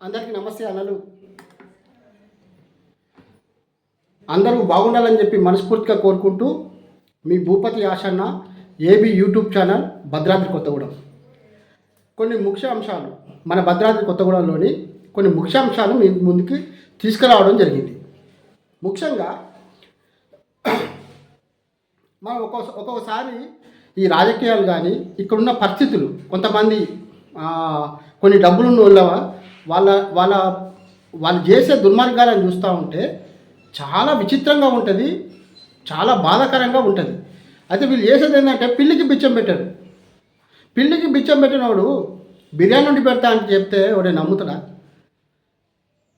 అందరికీ నమస్తే అన్నలు. అందరూ బాగుండాలని చెప్పి మనస్ఫూర్తిగా కోరుకుంటూ మీ Bhupathi Ashanna AB YouTube channel Bhadradri Kothagudem. కొన్ని ముఖ్య అంశాలు మన భద్రాద్రి కొత్తగూడెంలోని కొన్ని ముఖ్య అంశాలు మీ ముందుకి తీసుకురావడం జరిగింది. ముఖ్యంగా మనం ఒక్కో ఒక్కొక్కసారి ఈ రాజకీయాలు కానీ ఇక్కడున్న పరిస్థితులు కొంతమంది కొన్ని డబ్బులు ఉన్న వాళ్ళ వాళ్ళ వాళ్ళు చేసే దుర్మార్గాలను చూస్తూ ఉంటే చాలా విచిత్రంగా ఉంటుంది చాలా బాధాకరంగా ఉంటుంది. అయితే వీళ్ళు చేసేది ఏంటంటే పిల్లికి బిచ్చం పెట్టాడు పిల్లికి బిచ్చం పెట్టినోడు బిర్యానీ ఉండి పెడతా అని చెప్తే వాడు నమ్ముతాడా?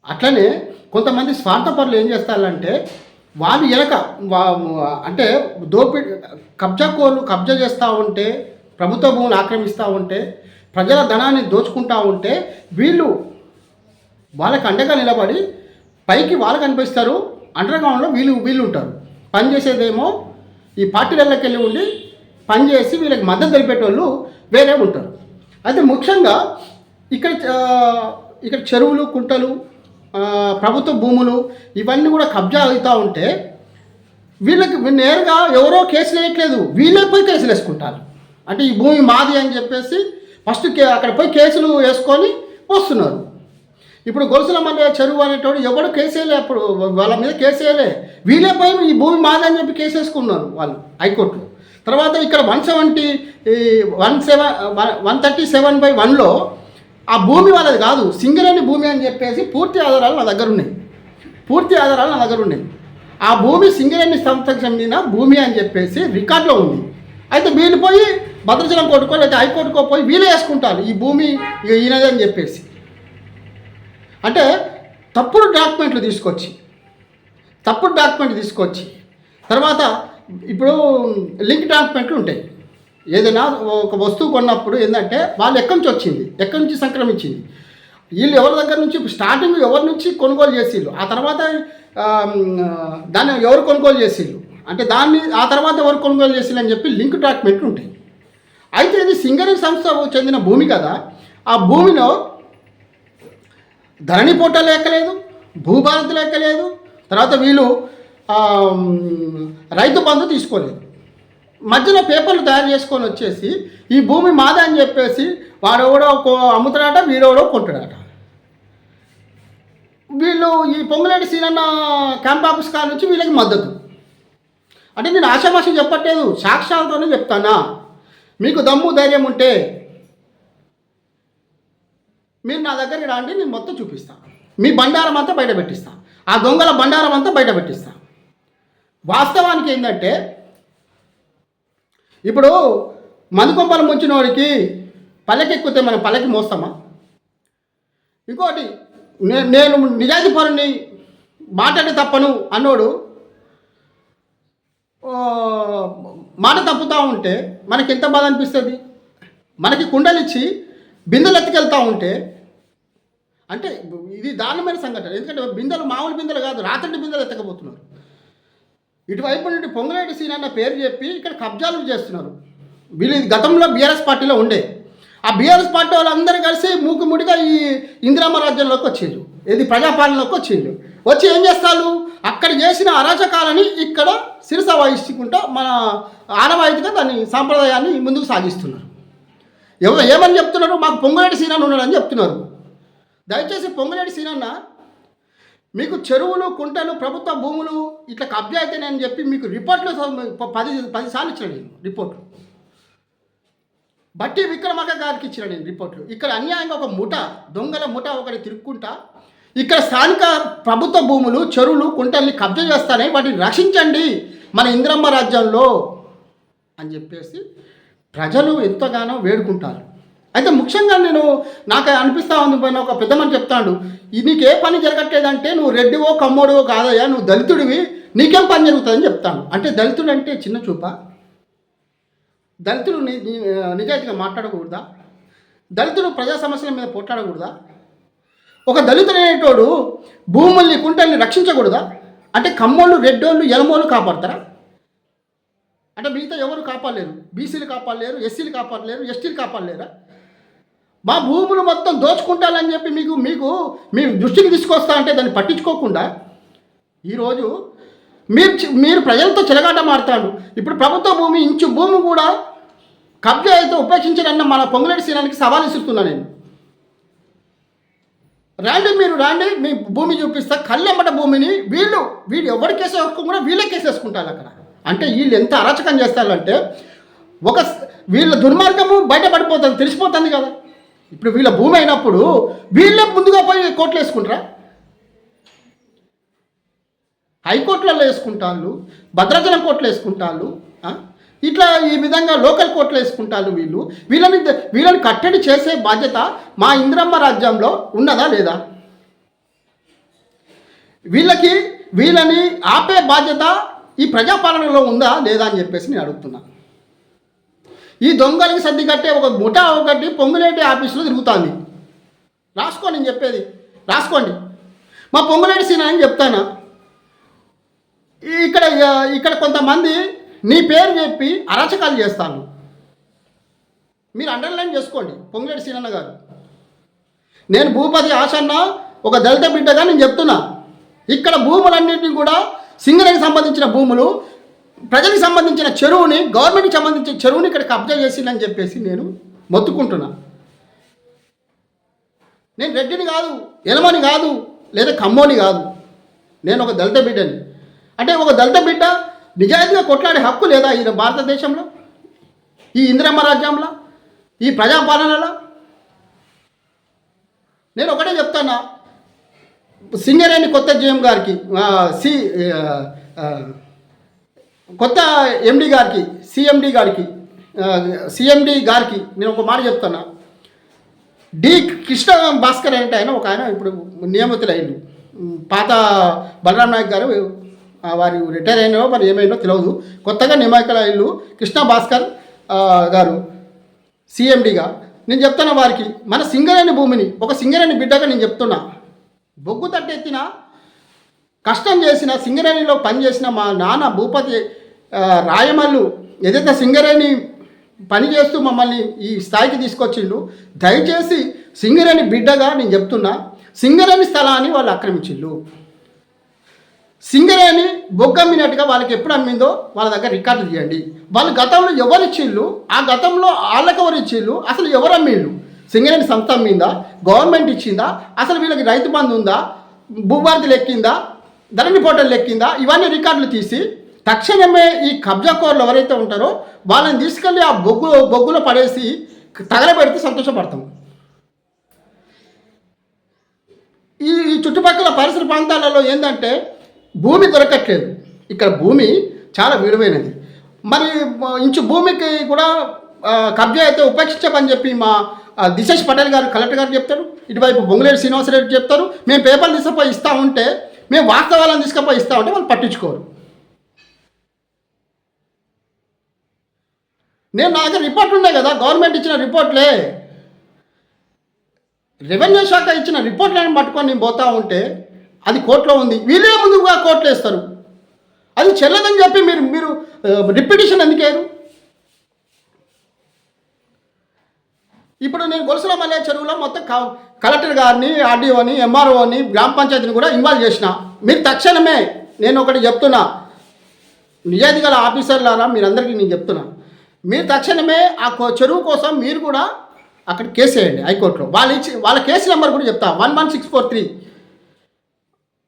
అట్లనే కొంతమంది స్వార్థపరులు ఏం చేస్తారంటే వాళ్ళు ఎలక వా- అంటే దోపి కబ్జా కోళ్ళు కబ్జా చేస్తూ ఉంటే ప్రభుత్వ భూములు ఆక్రమిస్తూ ఉంటే ప్రజల ధనాన్ని దోచుకుంటూ ఉంటే వీళ్ళు వాళ్ళకి అండగా నిలబడి పైకి వాళ్ళు కనిపిస్తారు. అండర్ గ్రౌండ్లో వీళ్ళు వీళ్ళు ఉంటారు. పని చేసేదేమో ఈ పార్టీలకి వెళ్ళి ఉండి పని చేసి వీళ్ళకి మద్దతు తెలిపేటోళ్ళు వేరే ఉంటారు. అయితే ముఖ్యంగా ఇక్కడ ఇక్కడ చెరువులు కుంటలు ప్రభుత్వ భూములు ఇవన్నీ కూడా కబ్జా అవుతూ ఉంటే వీళ్ళకి నేరుగా ఎవరో కేసులు వేయట్లేదు. వీళ్ళే పోయి కేసులు వేసుకుంటారు. అంటే ఈ భూమి మాది అని చెప్పేసి ఫస్ట్ కే అక్కడ పోయి కేసులు వేసుకొని వస్తున్నారు. ఇప్పుడు గొలుసుల మధ్య చెరువు అనేటోడు ఎవడు కేసేయలే అప్పుడు వాళ్ళ మీద కేసేయలే. వీళ్ళే పోయి ఈ భూమి మాదని అని చెప్పి కేసు వేసుకున్నారు వాళ్ళు హైకోర్టులో. తర్వాత ఇక్కడ one seventy one seven one thirty seven by వన్లో ఆ భూమి వాళ్ళది కాదు సింగరేణి భూమి అని చెప్పేసి పూర్తి ఆధారాలు నా దగ్గర ఉన్నాయి. పూర్తి ఆధారాలు నా దగ్గర ఉన్నాయి. ఆ భూమి సింగరేణి సంస్థకు చెందిన భూమి అని చెప్పేసి రికార్డులో ఉంది. అయితే వీళ్ళు పోయి భద్రాచలం కోర్టుకో లేకపోతే హైకోర్టుకో పోయి వీళ్ళే వేసుకుంటారు ఈ భూమి ఇక అని చెప్పేసి. అంటే తప్పుడు డాక్యుమెంట్లు తీసుకొచ్చి తప్పుడు డాక్యుమెంట్ తీసుకొచ్చి తర్వాత ఇప్పుడు లింక్ డాక్యుమెంట్లు ఉంటాయి. ఏదైనా ఒక వస్తువు కొన్నప్పుడు ఏంటంటే వాళ్ళు ఎక్కడి నుంచి వచ్చింది ఎక్కడి నుంచి సంక్రమించింది? వీళ్ళు ఎవరి దగ్గర నుంచి స్టార్టింగ్ ఎవరి నుంచి కొనుగోలు చేసిళ్ళు? ఆ తర్వాత దాన్ని ఎవరు కొనుగోలు చేసిళ్ళు? అంటే దాన్ని ఆ తర్వాత ఎవరు కొనుగోలు చేసిళ్ళు అని చెప్పి లింక్ డాక్యుమెంట్లు ఉంటాయి. అయితే ఇది సింగరేణి సంస్థకు చెందిన భూమి కదా. ఆ భూమిలో ధరణి పోర్టల్ ఎక్కలేదు భూభారతులు ఎక్కలేదు తర్వాత వీళ్ళు రైతు బంధు తీసుకోలేదు. మధ్యలో పేపర్లు తయారు చేసుకొని వచ్చేసి ఈ భూమి మాదా అని చెప్పేసి వాడెవడో కో- అమ్ముతాడట వీడెవడో కొంటాడట వీళ్ళు ఈ పొంగులేటి సీనన్న క్యాంప్ ఆఫీస్ కాడ నుంచి వీళ్ళకి మద్దతు. అంటే నేను ఆశామాషి చెప్పట్లేదు సాక్ష్యాలతోనే చెప్తానా? మీకు దమ్ము ధైర్యం ఉంటే మీరు నా దగ్గరికి రండి నేను మొత్తం చూపిస్తాను మీ బండారం అంతా బయట పెట్టిస్తాను ఆ దొంగల బండారం అంతా బయట పెట్టిస్తాను వాస్తవానికి ఏంటంటే ఇప్పుడు మందుకొంపలు ముంచిన వాడికి పల్లెకెక్కితే మనం పల్లెకి మోస్తామా? ఇంకోటి నేను నిజాయితీ మాట్లాడి తప్పను అన్నోడు మాట తప్పుతూ ఉంటే మనకి ఎంత బాధ అనిపిస్తుంది? మనకి కుండలిచ్చి బిందెలు ఎత్తుకెళ్తూ ఉంటే అంటే ఇది దారుణమైన సంఘటన. ఎందుకంటే బిందెలు మామూలు బిందెలు కాదు రాత్రి బిందెలు ఎత్తకపోతున్నారు. ఇటువైపు నుండి పొంగులేటి సీన్ అన్న పేరు చెప్పి ఇక్కడ కబ్జాలు చేస్తున్నారు. వీళ్ళు ఇది గతంలో బీఆర్ఎస్ పార్టీలో ఉండే. ఆ బీఆర్ఎస్ పార్టీ వాళ్ళందరూ కలిసి మూకుముడిగా ఈ ఇందిరామ రాజ్యంలోకి వచ్చిండ్రు. ఇది ప్రజాపాలనలోకి వచ్చిండ్రు. వచ్చి ఏం చేస్తారు? అక్కడ చేసిన అరాచకాలని ఇక్కడ శిరస వహించుకుంటూ మన ఆనవాయితీగా దాని సాంప్రదాయాన్ని ముందుకు సాగిస్తున్నారు. ఎవరు ఏమని చెప్తున్నారు? మాకు పొంగులేటి సీనన్న ఉన్నాడని చెప్తున్నారు. దయచేసి పొంగులేటి సీనన్న మీకు చెరువులు కుంటలు ప్రభుత్వ భూములు ఇట్లా కబ్జా అయితేనని చెప్పి మీకు రిపోర్ట్లు పది పదిసార్లు ఇచ్చిన నేను రిపోర్ట్లు బట్టి విక్రమక గారికి ఇచ్చిన నేను రిపోర్ట్లు ఇక్కడ అన్యాయంగా ఒక ముఠ దొంగల ముఠ ఒకటి తిరుక్కుంటా ఇక్కడ స్థానిక ప్రభుత్వ భూములు చెరువులు కుంటల్ని కబ్జా చేస్తానే వాటిని రక్షించండి మన ఇంద్రమ్మ రాజ్యంలో అని చెప్పేసి ప్రజలు ఎంతగానో వేడుకుంటారు. అయితే ముఖ్యంగా నేను నాకు అనిపిస్తా ఉంది పోయిన ఒక పెద్దమని చెప్తాడు నీకే నీకు ఏ పని జరగట్లేదంటే నువ్వు రెడ్డివో కమ్మోడివో కాదయ్యా నువ్వు దళితుడివి నీకేం పని జరుగుతుందని చెప్తాను. అంటే దళితుడు అంటే చిన్న చూప? దళితుడు నిజాయితీగా మాట్లాడకూడదా? దళితుడు ప్రజా సమస్యల మీద పోట్లాడకూడదా? ఒక దళితుడు అనేటోడు భూముల్ని కుంటల్ని రక్షించకూడదా? అంటే కమ్మోళ్ళు రెడ్డోళ్ళు ఎలమోళ్ళు కాపాడతారా? అంటే మిగతా ఎవరు కాపాడలేరు? బీసీలు కాపాడలేరు ఎస్సీలు కాపాడలేరు ఎస్టీలు కాపాడలేరా? మా భూములు మొత్తం దోచుకుంటాలని చెప్పి మీకు మీకు మీ దృష్టికి తీసుకొస్తా అంటే దాన్ని పట్టించుకోకుండా ఈరోజు మీరు చి- మీరు ప్రజలతో చెలగాట మారుతాడు ఇప్పుడు ప్రభుత్వ భూమి ఇంచు భూమి కూడా కబ్జా అయితే ఉపేక్షించారన్న మన పొంగులేటి సీనానికి సవాల్ ఇస్తున్నా నేను. రాండి మీరు రాండి మీ భూమి చూపిస్తా. కళ్ళెమ్మట భూమిని వీళ్ళు వీళ్ళు ఎవరి కేసు వేసుకోకుండా వీళ్ళే అక్కడ. అంటే వీళ్ళు ఎంత అరాచకం చేస్తారంటే ఒక వీళ్ళ దుర్మార్గము బయటపడిపోతుంది తెలిసిపోతుంది కదా. ఇప్పుడు వీళ్ళ భూమి అయినప్పుడు వీళ్ళే ముందుగా పోయి కోట్లు వేసుకుంటారా? హైకోర్టులలో వేసుకుంటాళ్ళు భద్రాచలం కోర్టులో వేసుకుంటాళ్ళు ఇట్లా ఈ విధంగా లోకల్ కోర్టులో వేసుకుంటారు వీళ్ళు. వీళ్ళని వీళ్ళని కట్టడి చేసే బాధ్యత మా ఇంద్రమ్మ రాజ్యంలో ఉన్నదా లేదా? వీళ్ళకి వీళ్ళని ఆపే బాధ్యత ఈ ప్రజాపాలనలో ఉందా లేదా అని చెప్పేసి నేను అడుగుతున్నా. ఈ దొంగలకి సర్ది కట్టే ఒక ముఠా ఒకటి పొంగులేటి ఆఫీసులో తిరుగుతుంది. రాసుకోండి నేను చెప్పేది. రాసుకోండి. మా పొంగులేటి సీన అని చెప్తానా? ఇక్కడ ఇక్కడ కొంతమంది నీ పేరు చెప్పి అరాచకాలు చేస్తాను మీరు అండర్లైన్ చేసుకోండి. పొంగులేటి సీనన్న గారు. నేను భూపతి ఆశన్న ఒక దళిత బిడ్డగా నేను చెప్తున్నా. ఇక్కడ భూములన్నింటినీ కూడా సింగరేణికి సంబంధించిన భూములు ప్రజలకు సంబంధించిన చెరువుని గవర్నమెంట్కి సంబంధించిన చెరువుని ఇక్కడ కబ్జా చేసిందని చెప్పేసి నేను మొత్తుకుంటున్నా. నేను రెడ్డిని కాదు ఎలమని కాదు లేదా కమ్మోని కాదు. నేను ఒక దళిత బిడ్డని. అంటే ఒక దళిత బిడ్డ నిజాయితీగా కొట్లాడే హక్కు లేదా ఈ భారతదేశంలో? ఈ ఇందిరమ్మ రాజ్యంలో? ఈ ప్రజాపాలనలో? నేను ఒకటే చెప్తానా సింగరేణి కొత్త జీఎం గారికి సి కొత్త ఎండి గారికి సిఎండి గారికి సిఎండి గారికి నేను ఒక మాట చెప్తున్నా. డి కృష్ణ భాస్కర్ అంటే ఆయన ఒక ఆయన ఇప్పుడు నియమితులైండు పాత బలరాం నాయక్ గారు వారి రిటైర్ అయినో మరి ఏమైందో తెలియదు కొత్తగా నియామకుల ఇల్లు కృష్ణ భాస్కర్ గారు సిఎండిగా. నేను చెప్తున్నా వారికి మన సింగరేణి భూమిని ఒక సింగరేణి బిడ్డగా నేను చెప్తున్నా. బొగ్గు తట్టెత్తిన కష్టం చేసిన సింగరేణిలో పనిచేసిన మా నాన్న భూపతి రాయమల్లు ఏదైతే సింగరేణి పని చేస్తూ మమ్మల్ని ఈ స్థాయికి తీసుకొచ్చిండు దయచేసి సింగరేణి బిడ్డగా నేను చెప్తున్నా సింగరేణి స్థలాన్ని వాళ్ళు ఆక్రమించిండు సింగరేణి బొగ్గు అమ్మినట్టుగా వాళ్ళకి ఎప్పుడు అమ్మిందో వాళ్ళ దగ్గర రికార్డు చేయండి వాళ్ళు గతంలో ఎవరిచ్చిళ్ళు ఆ గతంలో వాళ్ళకి ఎవరు అసలు ఎవరు అమ్మిళ్ళు సింగరేణి సంస్థ మీందా గవర్నమెంట్ ఇచ్చిందా? అసలు వీళ్ళకి రైతు బంధు ఉందా? భూభారతి లెక్కిందా? ధరణి పోర్టల్ లెక్కిందా? ఇవన్నీ రికార్డులు తీసి తక్షణమే ఈ కబ్జాకోర్లు ఎవరైతే ఉంటారో వాళ్ళని తీసుకెళ్ళి ఆ బొగ్గు బొగ్గులో పడేసి తగలబెడితే సంతోషపడతాం. ఈ ఈ చుట్టుపక్కల పరిసర ప్రాంతాలలో ఏంటంటే భూమి దొరకట్లేదు. ఇక్కడ భూమి చాలా విలువైనది. మరి ఇంచు భూమికి కూడా కబ్జా అయితే ఉపేక్షించమని చెప్పి మా దిశేష్ పటేల్ గారు కలెక్టర్ గారు చెప్తారు ఇటువైపు బొంగులేరు శ్రీనివాసరెడ్డి చెప్తారు మేము పేపర్లు తీసుకుపోయి ఇస్తా ఉంటే మేము వాస్తవాలను తీసుకుపోయి ఇస్తా ఉంటే వాళ్ళు పట్టించుకోరు. నేను నా దగ్గర రిపోర్ట్ ఉన్నాయి కదా గవర్నమెంట్ ఇచ్చిన రిపోర్ట్లే. రెవెన్యూ శాఖ ఇచ్చిన రిపోర్ట్లను పట్టుకొని నేను పోతా ఉంటే అది కోర్టులో ఉంది. వీళ్ళే ముందుగా కోర్టులో వేస్తారు అది చెల్లదని చెప్పి మీరు మీరు రిపిటేషన్ ఎందుకేరు? ఇప్పుడు నేను గొలుసుల మల్లె చెరువులో మొత్తం క- కలెక్టర్ గారిని ఆర్డీఓని ఎంఆర్ఓని గ్రామ పంచాయతీని కూడా ఇన్వాల్వ్ చేసిన. మీరు తక్షణమే నేను ఒకటి చెప్తున్నా. నిజాయితీ గల ఆఫీసర్లారా మీరందరికీ నేను చెప్తున్నా. మీరు తక్షణమే ఆ కో- చెరువు కోసం మీరు కూడా అక్కడ కేసు వేయండి హైకోర్టులో. వాళ్ళు ఇచ్చి వాళ్ళ కేసు నెంబర్ కూడా చెప్తా. One one six four three.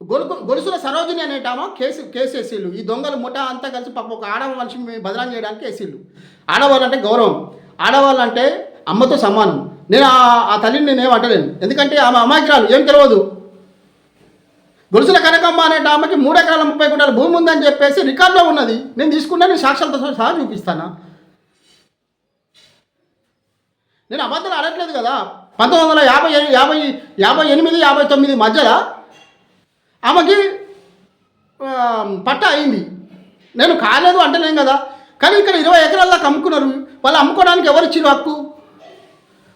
గొలుసు గొలుసుల సరోజిని అనేటామా కేసు కేసు వేసిళ్ళు ఈ దొంగలు ముఠా అంతా కలిసి పాప ఒక ఆడవ మనిషిని బదనాం చేయడానికి వేసిళ్ళు ఆడవాళ్ళు అంటే గౌరవం. ఆడవాళ్ళు అంటే అమ్మతో సమానం. నేను ఆ- తల్లిని నేనేం అంటలేను ఎందుకంటే ఆమె అమాయకురాలు ఏం తెలియదు గొలుసుల కనకమ్మ అనే ఆమెకి మూడు ఎకరాల ముప్పై గుంటల భూమి ఉందని చెప్పేసి రికార్డులో ఉన్నది. నేను తీసుకున్నా నేను సాక్ష్యాలతో సహా చూపిస్తానా? నేను అబద్ధాలు ఆడట్లేదు కదా. పంతొమ్మిది వందల యాభై యాభై యాభై ఎనిమిది యాభై తొమ్మిది మధ్యలో ఆమెకి పట్ట అయింది. నేను కాలేదు అంటలేం కదా. కానీ ఇక్కడ ఇరవై ఎకరాల అమ్ముకున్నారు. వాళ్ళు అమ్ముకోవడానికి ఎవరు ఇచ్చిన హక్కు?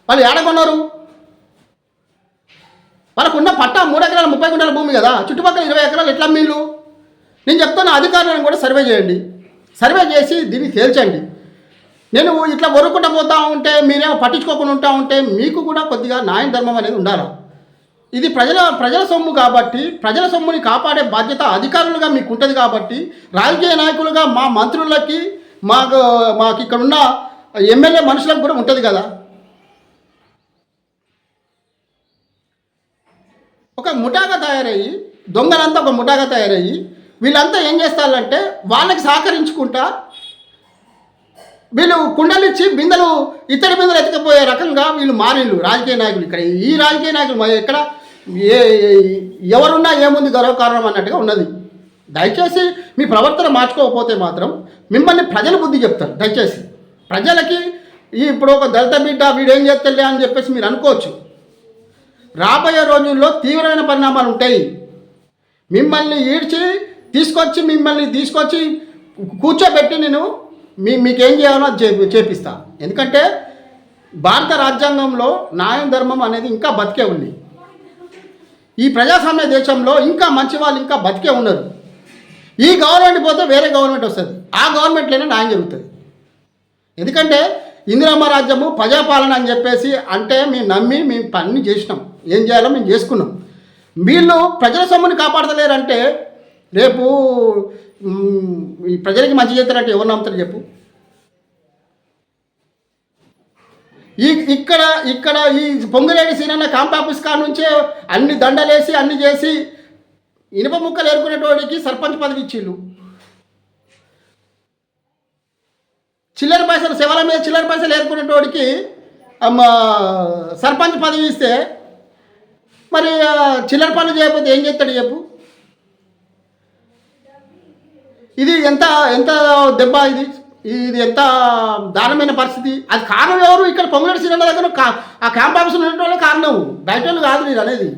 వాళ్ళు ఏడగొన్నారు వాళ్ళకు ఉన్న పట్ట మూడు ఎకరాల ముప్పై గుంటల భూమి కదా. చుట్టుపక్కల ఇరవై ఎకరాలు ఎట్లా మీళ్ళు నేను చెప్తున్న అధికారులను కూడా సర్వే చేయండి. సర్వే చేసి దీన్ని తేల్చండి. నేను ఇట్లా వరుకుంటా పోతా ఉంటే మీరేమో పట్టించుకోకుండా ఉంటా ఉంటే మీకు కూడా కొద్దిగా న్యాయం ధర్మం అనేది ఉండాలి? ఇది ప్రజల ప్రజల సొమ్ము కాబట్టి ప్రజల సొమ్ముని కాపాడే బాధ్యత అధికారులుగా మీకు ఉంటుంది కాబట్టి రాజకీయ నాయకులుగా మా మంత్రులకి మాకు మాకు ఇక్కడ ఉన్న ఎమ్మెల్యే మనుషులకు కూడా ఉంటుంది కదా. ఒక ముఠాగా తయారయ్యి దొంగలంతా ఒక ముఠాగా తయారయ్యి వీళ్ళంతా ఏం చేస్తారంటే వాళ్ళకి సహకరించుకుంటా వీళ్ళు కుండలు ఇచ్చి బిందెలు ఇత్తడి బిందెలు ఎత్తుకపోయే రకంగా వీళ్ళు మారిళ్ళు రాజకీయ నాయకులు ఇక్కడ. ఈ రాజకీయ నాయకులు మరి ఎక్కడ? ఏ ఎవరున్నా ఏముంది గర్వకారణం అన్నట్టుగా ఉన్నది. దయచేసి మీ ప్రవర్తన మార్చుకోకపోతే మాత్రం మిమ్మల్ని ప్రజలు బుద్ధి చెప్తారు దయచేసి. ప్రజలకి ఈ ఇప్పుడు ఒక దళిత బిడ్డ వీడేం చేస్తలే అని చెప్పేసి మీరు అనుకోవచ్చు. రాబోయే రోజుల్లో తీవ్రమైన పరిణామాలు ఉంటాయి. మిమ్మల్ని ఈడ్చి తీసుకొచ్చి మిమ్మల్ని తీసుకొచ్చి కూర్చోబెట్టి నేను మీ మీకేం చేయాలో చే చేపిస్తా. ఎందుకంటే భారత రాజ్యాంగంలో న్యాయం ధర్మం అనేది ఇంకా బతికే ఉంది. ఈ ప్రజాస్వామ్య దేశంలో ఇంకా మంచి వాళ్ళు ఇంకా బతికే ఉన్నారు. ఈ గవర్నమెంట్ పోతే వేరే గవర్నమెంట్ వస్తుంది. ఆ గవర్నమెంట్లోనే న్యాయం జరుగుతుంది. ఎందుకంటే ఇందిరమ్మ రాజ్యము ప్రజాపాలన అని చెప్పేసి అంటే మేము నమ్మి మేము పని చేసినాం. ఏం చేయాలో మేము చేసుకున్నాం. వీళ్ళు ప్రజల సొమ్ముని కాపాడతలేరంటే రేపు ఈ ప్రజలకి మంచి చేస్తారంటే ఎవరు నమ్ముతారు చెప్పు. ఈ ఇక్కడ ఇక్కడ ఈ పొంగులేడి సీనన్న కాంప్ ఆఫీస్ కాడ నుంచే అన్ని దండలేసి అన్ని చేసి ఇనుప ముక్కలు ఏరుకునేటోడికి సర్పంచ్ పదవి ఇచ్చిళ్ళు. చిల్లర పైసలు శివల మీద చిల్లర పైసలు ఏరుకునేటోడికి సర్పంచ్ పదవి ఇస్తే మరి చిల్లర పనులు చేయకపోతే ఏం చేస్తాడు చెప్పు? ఇది ఎంత ఎంత దెబ్బ ఇది? ఇది ఎంత దారుణమైన పరిస్థితి? అది కారణం ఎవరు? ఇక్కడ పొంగులేటి సినిమా దగ్గర ఆ క్యాంప్ ఆఫీస్ ఉన్న వాళ్ళే కారణం. బయట వాళ్ళు కాదు నేను అనేది.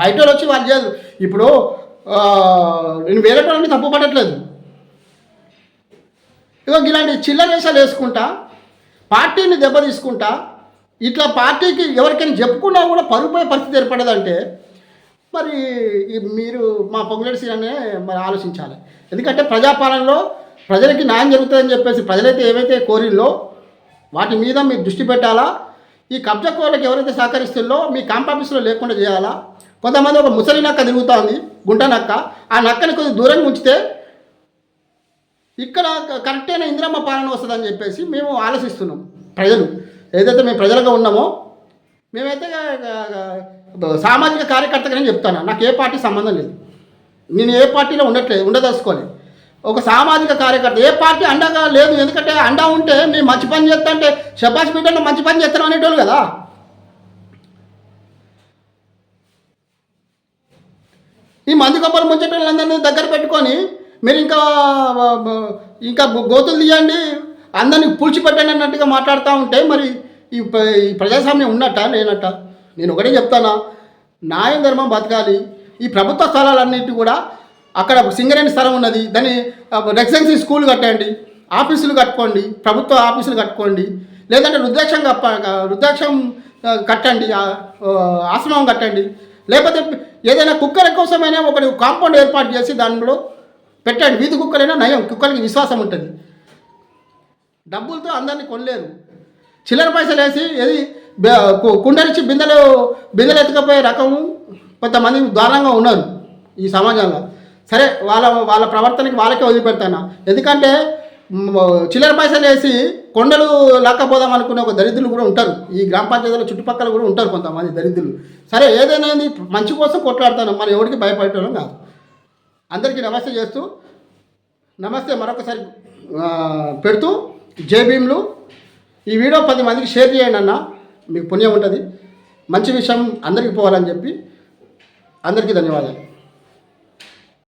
బయట వాళ్ళు వచ్చి వాళ్ళు చేయదు ఇప్పుడు నేను వేరే వాళ్ళని తప్పు పడట్లేదు ఇగో ఇలాంటి చిల్లరేషాలు వేసుకుంటా పార్టీని దెబ్బ తీసుకుంటా ఇట్లా పార్టీకి ఎవరికైనా చెప్పుకున్నా కూడా పరుగుపోయే పరిస్థితి ఏర్పడదంటే మరి ఈ మీరు మా పొంగులేటి సీననే మరి ఆలోచించాలి. ఎందుకంటే ప్రజాపాలనలో ప్రజలకి న్యాయం జరుగుతుందని చెప్పేసి ప్రజలైతే ఏవైతే కోరిల్లో వాటి మీద మీరు దృష్టి పెట్టాలా? ఈ కబ్జా కోళ్ళకి ఎవరైతే సహకరిస్తుందో మీ కాంపాఫీస్లో లేకుండా చేయాలా? కొంతమంది ఒక ముసలి నక్క తిరుగుతోంది గుంట నక్క ఆ నక్కని కొద్దిగా దూరంగా ఉంచితే ఇక్కడ కరెక్ట్ అయిన ఇందిరమ్మ పాలన వస్తుందని చెప్పేసి మేము ఆలోచిస్తున్నాం. ప్రజలు ఏదైతే మేము ప్రజలుగా ఉన్నామో మేమైతే సామాజిక కార్యకర్తగానే చెప్తాను. నాకు ఏ పార్టీ సంబంధం లేదు. నేను ఏ పార్టీలో ఉండట్లేదు ఉండదలుచుకోలేదు ఒక సామాజిక కార్యకర్త ఏ పార్టీ అండగా లేదు ఎందుకంటే అండా ఉంటే నేను మంచి పని చేస్తా అంటే షబాష్ బిడ్డను మంచి పని చేస్తాను అనేటోళ్ళు కదా. ఈ మందు గొప్పలు ముంచేటోళ్ళందరినీ దగ్గర పెట్టుకొని మీరు ఇంకా ఇంకా గోతులు తీయండి. అందరినీ పూడ్చిపెట్టండి అన్నట్టుగా మాట్లాడుతూ ఉంటే మరి ఈ ఈ ప్రజాస్వామ్యం ఉన్నట్ట లేనట్ట? నేను ఒకటే చెప్తానా. న్యాయం ధర్మం బతకాలి. ఈ ప్రభుత్వ స్థలాలన్నిటి కూడా అక్కడ సింగరేణి స్థలం ఉన్నది. దాన్ని రెసిడెన్సీ స్కూల్ కట్టండి ఆఫీసులు కట్టుకోండి. ప్రభుత్వ ఆఫీసులు కట్టుకోండి. లేదంటే వృద్ధాక్షం కప్ప వృద్ధాక్షం కట్టండి. ఆశ్రమం కట్టండి. లేకపోతే ఏదైనా కుక్కల కోసమైనా ఒకటి కాంపౌండ్ ఏర్పాటు చేసి దానిలో పెట్టండి. వీధి కుక్కలైనా నయం. కుక్కలకి విశ్వాసం ఉంటుంది. డబ్బులతో అందరినీ కొనలేరు. చిల్లర పైసలు వేసి ఏది బె- బిందెలు బిందెలు ఎత్తుకపోయే రకము కొంతమంది దారుణంగా ఉన్నారు ఈ సమాజంలో. సరే వాళ్ళ వాళ్ళ ప్రవర్తనకి వాళ్ళకే వదిలిపెడతాను? ఎందుకంటే చిల్లర పైసలు వేసి కొండలు లాక్కపోదాం అనుకునే ఒక దరిద్రులు కూడా ఉంటారు. ఈ గ్రామ పంచాయతీల చుట్టుపక్కల కూడా ఉంటారు కొంతమంది దరిద్రులు. సరే ఏదైనా మంచి కోసం కొట్లాడతాను మనం ఎవరికి భయపడటం కాదు. అందరికీ నమస్తే చేస్తూ నమస్తే మరొకసారి పెడుతూ జేబీమ్లు ఈ వీడియో పది మందికి షేర్ చేయండి అన్న మీకు పుణ్యం ఉంటుంది. మంచి విషయం అందరికీ పోవాలని చెప్పి అందరికీ ధన్యవాదాలు.